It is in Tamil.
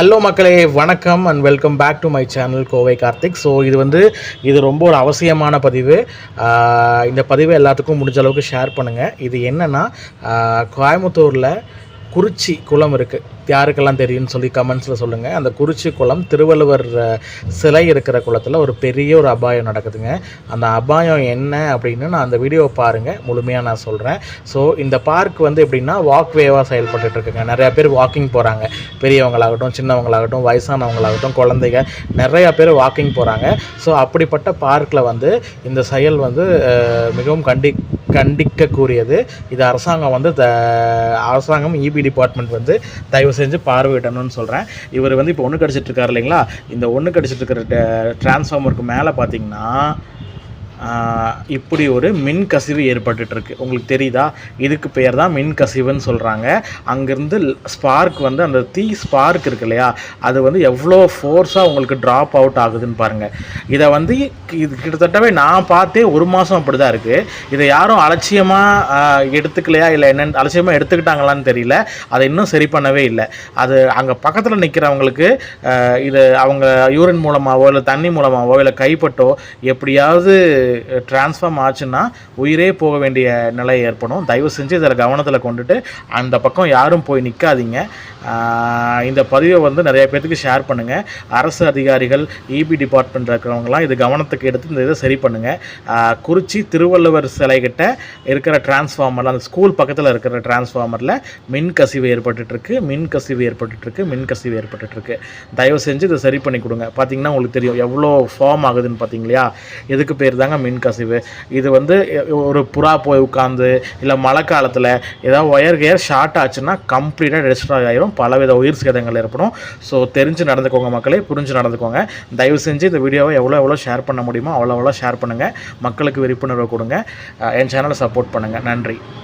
ஹலோ மக்களே வணக்கம் and welcome back to my channel Kovai Karthik so இது வந்து இது ரொம்ப ஒரு அவசியமான பதிவு. இந்த பதிவை எல்லாத்துக்கும் முடிஞ்ச அளவுக்கு ஷேர் பண்ணுங்கள் இது என்னென்னா கோயம்புத்தூரில் குறிச்சி குளம் இருக்குது யாருக்கெல்லாம் தெரியும்னு சொல்லி கமெண்ட்ஸில் சொல்லுங்கள் அந்த குறிச்சி குளம் திருவள்ளுவர் சிலை இருக்கிற குளத்தில் ஒரு பெரிய ஒரு அபாயம் நடக்குதுங்க. அந்த அபாயம் என்ன அப்படின்னு நான் அந்த வீடியோவை பாருங்கள் முழுமையாக நான் சொல்கிறேன் ஸோ இந்த பார்க் வந்து எப்படின்னா வாக்வேவாக செயல்பட்டுட்டு நிறையா பேர் வாக்கிங் போகிறாங்க பெரியவங்களாகட்டும் சின்னவங்களாகட்டும் வயசானவங்களாகட்டும் குழந்தைங்க நிறையா பேர் வாக்கிங் போகிறாங்க ஸோ அப்படிப்பட்ட பார்க்கில் வந்து இந்த செயல் வந்து மிகவும் கண்டி கண்டிக்கக்கூடியது. இது அரசாங்கம் வந்து த அரசாங்கம் இபி டிபார்ட்மெண்ட் வந்து தயவு செஞ்சு பார்வையிடணும்னு சொல்கிறேன் இவர் வந்து இப்போ ஒன்று கடிச்சிட்டு இருக்காரு இல்லைங்களா? இந்த ஒன்று கடிச்சிட்டு இருக்கிற டிரான்ஸ்ஃபார்மருக்கு மேலே பார்த்தீங்கன்னா இப்படி ஒரு மின் கசிவு ஏற்பட்டுருக்கு உங்களுக்கு தெரியுதா? இதுக்கு பேர் தான் மின் கசிவுன்னு சொல்கிறாங்க அங்கேருந்து ஸ்பார்க் வந்து அந்த தீ ஸ்பார்க் இருக்கு இல்லையா? அது வந்து எவ்வளோ ஃபோர்ஸாக உங்களுக்கு ட்ராப் அவுட் ஆகுதுன்னு பாருங்கள் இதை வந்து இது கிட்டத்தட்டவே நான் பார்த்தே ஒரு மாதம் அப்படி தான் இருக்குது இதை யாரும் அலட்சியமாக எடுத்துக்கலையா? இல்லை என்னென்னு அலட்சியமாக எடுத்துக்கிட்டாங்களான்னு தெரியல. அதை இன்னும் சரி பண்ணவே இல்லை. அது அங்கே பக்கத்தில் நிற்கிறவங்களுக்கு இது அவங்க யூரின் மூலமாகவோ இல்லை தண்ணி மூலமாகவோ இல்லை கைப்பட்டோ எப்படியாவது டிரான்ஸ்ஃபார்ம் ஆச்சுன்னா உயிரே போக வேண்டிய நிலை ஏற்படும். தயவு செஞ்சு இதில் கவனத்தில் கொண்டுட்டு அந்த பக்கம் யாரும் போய் நிற்காதீங்க இந்த பதிவை வந்து நிறைய பேர்த்துக்கு ஷேர் பண்ணுங்கள் அரசு அதிகாரிகள் இபி டிபார்ட்மெண்ட் இருக்கிறவங்கலாம் இது கவனத்துக்கு எடுத்து இந்த இதை சரி பண்ணுங்கள் குறிச்சி திருவள்ளுவர் சிலைகிட்ட இருக்கிற டிரான்ஸ்ஃபார்மர் அந்த ஸ்கூல் பக்கத்தில் இருக்கிற டிரான்ஸ்ஃபார்மரில் மின் கசிவு ஏற்பட்டுட்ருக்கு மின் கசிவு ஏற்பட்டுட்ருக்கு மின் கசிவு ஏற்பட்டுட்ருக்கு. தயவு செஞ்சு இதை சரி பண்ணி கொடுங்க. பார்த்தீங்கன்னா உங்களுக்கு தெரியும் எவ்வளோ ஃபார்ம் ஆகுதுன்னு பார்த்தீங்களா எதுக்கு பேர் தாங்க மின் கசிவு இது வந்து ஒரு புறா போய் உட்காந்து இல்லை மழை காலத்தில் ஏதாவது ஒயர் கேர் ஷார்ட் ஆச்சுன்னா கம்ப்ளீட்டாக டெஸ்ட்ராய் ஆகிடும் பலவித உயிர் சேதங்கள் ஏற்படும். ஸோ தெரிஞ்சு நடந்துக்கோங்க மக்களே புரிஞ்சு நடந்துக்கோங்க. தயவு செஞ்சு இந்த வீடியோவை எவ்வளோ எவ்வளோ ஷேர் பண்ண முடியுமோ அவ்வளோ அவ்வளோ ஷேர் பண்ணுங்கள் மக்களுக்கு விழிப்புணர்வு கொடுங்க. என் சேனலை சப்போர்ட் பண்ணுங்கள் நன்றி.